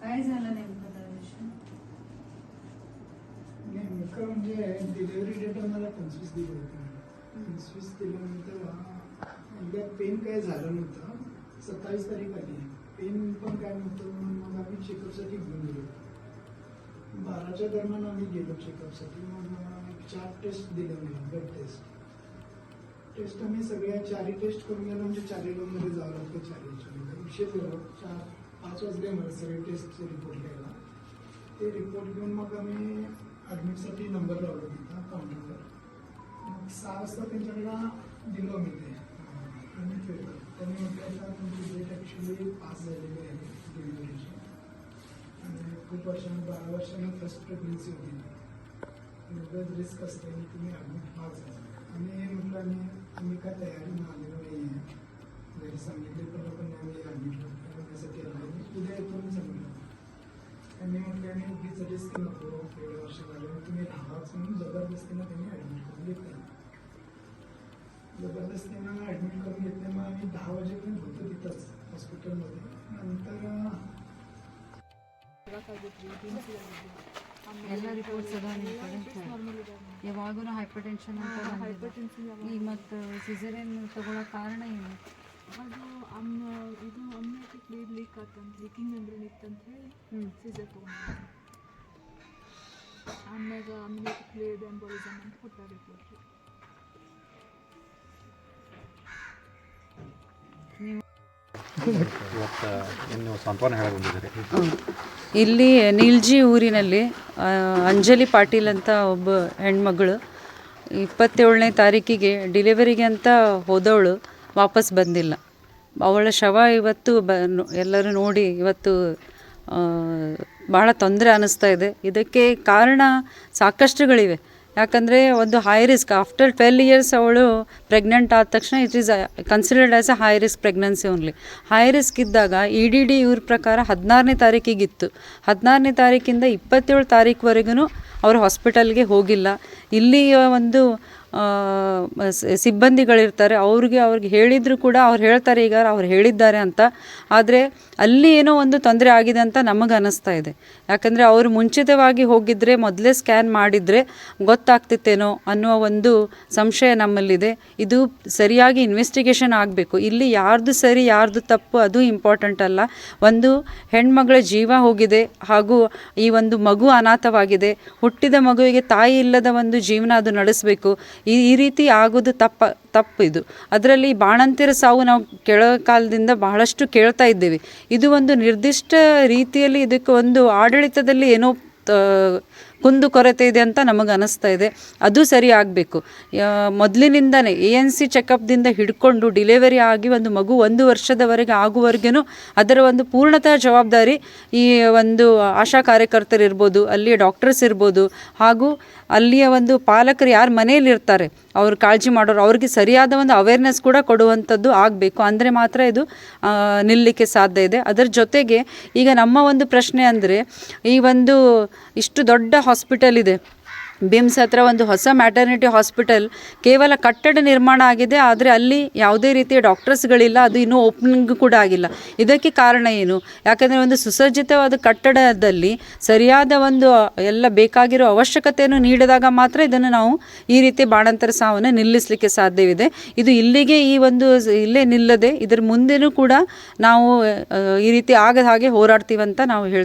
काय झालं नेमकं त्या दिवशी नेमकं म्हणजे डिलिव्हरी डेट मला पंचवीस दिली होती. पंचवीस दिल्यानंतर एकदा पेन काय झालं नव्हतं. सत्तावीस तारीख आली. पेन पण काय नव्हतं म्हणून मग आम्ही चेकअपसाठी घेऊन गेलो. बाराच्या दरम्यान आम्ही गेलो चेकअपसाठी मग चार टेस्ट दिल्या मला ब्लड टेस्ट टेस्ट आम्ही सगळ्या चारही टेस्ट करून गेलो म्हणजे चारही मध्ये जावं लागतं चारही विषय झाला चार. पाच वाजले मला सगळे टेस्टचे रिपोर्ट घ्यायला रिपोर्ट घेऊन मग आम्ही ॲडमिटसाठी नंबर लावला तिथं काउंटरवर मग दिलो मी म्हटलं डेट ॲक्च्युली पास झालेली आहे डिलिव्हरीची आणि खूप वर्षांनी बारा वर्षांनी फ़र्स्ट प्रेग्नन्सी होती एवढंच रिस्क असते तुम्ही ॲडमिट पास झाला म्हटलं आम्ही काय तयारीनं आलेलो नाही आहे घरी सांगितले पण लोकांनी आम्ही ॲडमिट करण्यासाठी आलो आणि उद्या येतो मी सांगितलं त्यांनी म्हटलं आणि उगीच रिस्क नको एवढ्या वर्ष झाले तुम्ही राहाच म्हणून जबरदस्तीनं त्यांनी ॲडमिट करून घेतलं जबरदस्तीनं ॲडमिट करून घेतले मग आम्ही दहा वाजेपर्यंत होतो तिथंच हॉस्पिटलमध्ये नंतर अं, ಎಲ್ಲ ರಿಪೋರ್ಟ್ಸ್ ಅದಾವ ನಿಮ್ಮ ಕಡೆ ಯಾವಾಗೂ ಹೈಪರ್ ಟೆನ್ಷನ್ ಅಂತ ಈ ಮತ್ತು ಸಿಸರೇನ್ ತಗೊಳ್ಳೋ ಕಾರಣ ಏನು ಅದು ಅಮ್ಮ ಇದು ಅಮ್ಮಕ್ಕೆ ಬ್ಲೀಡ್ ಲೀಕ್ ಆಗ್ತಂತ ಲೀಕಿಂಗ್ ಮೆಂಬ್ರೇನ್ ಇತ್ತಂತ ಹೇಳಿ ಸೀಸರ್ ತೊಗೊಂಡು ಆಮ್ಯಾಗ ಅಮ್ಮಕ್ಕೆ ಬ್ಲೀಡ್ ಎಂಬೋಲಿಸಮ್ ಅಂತ ಕೊಟ್ಟಾರೆ ಬಂದಿದ್ದೀರಿ. ಇಲ್ಲಿ ನೀಲ್ಜಿ ಊರಿನಲ್ಲಿ ಅಂಜಲಿ ಪಾಟೀಲ್ ಅಂತ ಒಬ್ಬ ಹೆಣ್ಮಗಳು ಇಪ್ಪತ್ತೇಳನೇ ತಾರೀಕಿಗೆ ಡಿಲಿವರಿಗೆ ಅಂತ ಹೋದವಳು. ವಾಪಸ್ ಬಂದಿಲ್ಲ. ಅವಳ ಶವ ಇವತ್ತು ಬ ಎಲ್ಲರೂ ನೋಡಿ ಇವತ್ತು ಭಾಳ ತೊಂದರೆ ಅನ್ನಿಸ್ತಾ ಇದೆ. ಇದಕ್ಕೆ ಕಾರಣ ಸಾಕಷ್ಟುಗಳಿವೆ. ಯಾಕಂದರೆ ಒಂದು high risk after twelve years ಅವಳು ಪ್ರೆಗ್ನೆಂಟ್ ಆದ ತಕ್ಷಣ it is considered as a high risk pregnancy only high risk ಇದ್ದಾಗ ಇ ಡಿ ಡಿ ಇವ್ರ ಪ್ರಕಾರ ಹದಿನಾರನೇ ತಾರೀಕಿಗಿತ್ತು. ಹದಿನಾರನೇ ತಾರೀಕಿಂದ ಇಪ್ಪತ್ತೇಳು ತಾರೀಕುವರೆಗೂ ಅವರು ಹಾಸ್ಪಿಟಲ್ಗೆ ಹೋಗಿಲ್ಲ. ಇಲ್ಲಿಯ ಒಂದು ಸಿಬ್ಬಂದಿಗಳಿರ್ತಾರೆ, ಅವ್ರಿಗೆ ಅವ್ರಿಗೆ ಹೇಳಿದ್ರು ಕೂಡ ಅವ್ರು ಹೇಳ್ತಾರೆ, ಈಗ ಅವ್ರು ಹೇಳಿದ್ದಾರೆ ಅಂತ. ಆದರೆ ಅಲ್ಲಿ ಏನೋ ಒಂದು ತೊಂದರೆ ಆಗಿದೆ ಅಂತ ನಮಗೆ ಅನ್ನಿಸ್ತಾ ಇದೆ. ಯಾಕಂದರೆ ಅವರು ಮುಂಚಿತವಾಗಿ ಹೋಗಿದ್ದರೆ ಮೊದಲೇ ಸ್ಕ್ಯಾನ್ ಮಾಡಿದರೆ ಗೊತ್ತಾಗ್ತಿತ್ತೇನೋ ಅನ್ನುವ ಒಂದು ಸಂಶಯ ನಮ್ಮಲ್ಲಿದೆ. ಇದು ಸರಿಯಾಗಿ ಇನ್ವೆಸ್ಟಿಗೇಷನ್ ಆಗಬೇಕು. ಇಲ್ಲಿ ಯಾರ್ದು ಸರಿ, ಯಾರ್ದು ತಪ್ಪು, ಅದು ಇಂಪಾರ್ಟೆಂಟ್ ಅಲ್ಲ. ಒಂದು ಹೆಣ್ಮಗಳ ಜೀವ ಹೋಗಿದೆ, ಹಾಗೂ ಈ ಒಂದು ಮಗು ಅನಾಥವಾಗಿದೆ. ಹುಟ್ಟಿದ ಮಗುವಿಗೆ ತಾಯಿ ಇಲ್ಲದ ಒಂದು ಜೀವನ ಅದು ನಡೆಸಬೇಕು. ಈ ಈ ರೀತಿ ಆಗೋದು ತಪ್ಪ, ತಪ್ಪು ಇದು. ಅದರಲ್ಲಿ ಬಾಣಂತಿರ ಸಾವು ನಾವು ಕೆಳ ಕಾಲದಿಂದ ಬಹಳಷ್ಟು ಕೇಳ್ತಾ ಇದ್ದೇವೆ. ಇದು ಒಂದು ನಿರ್ದಿಷ್ಟ ರೀತಿಯಲ್ಲಿ ಇದಕ್ಕೆ ಒಂದು ಆಡಳಿತದಲ್ಲಿ ಏನೋ ಕುಂದು ಕೊರತೆ ಇದೆ ಅಂತ ನಮಗೆ ಅನಿಸ್ತಾ ಇದೆ. ಅದು ಸರಿ ಆಗಬೇಕು. ಮೊದಲಿನಿಂದನೇ ಎ ಎನ್ ಸಿ ಚೆಕಪ್ದಿಂದ ಹಿಡ್ಕೊಂಡು ಡಿಲೆವರಿ ಆಗಿ ಒಂದು ಮಗು ಒಂದು ವರ್ಷದವರೆಗೆ ಆಗುವವರೆಗೂ ಅದರ ಒಂದು ಪೂರ್ಣತಃ ಜವಾಬ್ದಾರಿ ಈ ಒಂದು ಆಶಾ ಕಾರ್ಯಕರ್ತರಿರ್ಬೋದು ಅಲ್ಲಿಯ ಡಾಕ್ಟರ್ಸ್ ಇರ್ಬೋದು, ಹಾಗೂ ಅಲ್ಲಿಯ ಒಂದು ಪಾಲಕರು ಯಾರು ಮನೆಯಲ್ಲಿ ಇರ್ತಾರೆ, ಅವ್ರು ಕಾಳಜಿ ಮಾಡೋರು ಅವ್ರಿಗೆ ಸರಿಯಾದ ಒಂದು ಅವೇರ್ನೆಸ್ ಕೂಡ ಕೊಡುವಂಥದ್ದು ಆಗಬೇಕು. ಅಂದರೆ ಮಾತ್ರ ಇದು ನಿಲ್ಲಲಿಕ್ಕೆ ಸಾಧ್ಯ ಇದೆ. ಅದರ ಜೊತೆಗೆ ಈಗ ನಮ್ಮ ಒಂದು ಪ್ರಶ್ನೆ ಅಂದರೆ ಈ ಒಂದು ಇಷ್ಟು ದೊಡ್ಡ ಹಾಸ್ಪಿಟಲ್ ಇದೆ. ಬಿಮ್ಸ್ ಹತ್ರ ಒಂದು ಹೊಸ ಮ್ಯಾಟರ್ನಿಟಿ ಹಾಸ್ಪಿಟಲ್. ಕೇವಲ ಕಟ್ಟಡ ನಿರ್ಮಾಣ ಆಗಿದೆ, ಆದರೆ ಅಲ್ಲಿ ಯಾವುದೇ ರೀತಿಯ ಡಾಕ್ಟರ್ಸ್ಗಳಿಲ್ಲ, ಅದು ಇನ್ನೂ ಓಪನಿಂಗ್ ಕೂಡ ಆಗಿಲ್ಲ. ಇದಕ್ಕೆ ಕಾರಣ ಏನು? ಯಾಕಂದರೆ ಒಂದು ಸುಸಜ್ಜಿತವಾದ ಕಟ್ಟಡದಲ್ಲಿ ಸರಿಯಾದ ಒಂದು ಎಲ್ಲ ಬೇಕಾಗಿರೋ ಅವಶ್ಯಕತೆಯನ್ನು ನೀಡಿದಾಗ ಮಾತ್ರ ಇದನ್ನು ನಾವು ಈ ರೀತಿ ಬಾಣಂತರ ಸಾವನ್ನು ನಿಲ್ಲಿಸಲಿಕ್ಕೆ ಸಾಧ್ಯವಿದೆ. ಇದು ಇಲ್ಲಿಗೆ ಈ ಒಂದು ಇಲ್ಲೇ ನಿಲ್ಲದೆ, ಇದರ ಮುಂದೆನೂ ಕೂಡ ನಾವು ಈ ರೀತಿ ಆಗದ ಹಾಗೆ ಹೋರಾಡ್ತೀವಂತ ನಾವು ಹೇಳ್ತೀವಿ.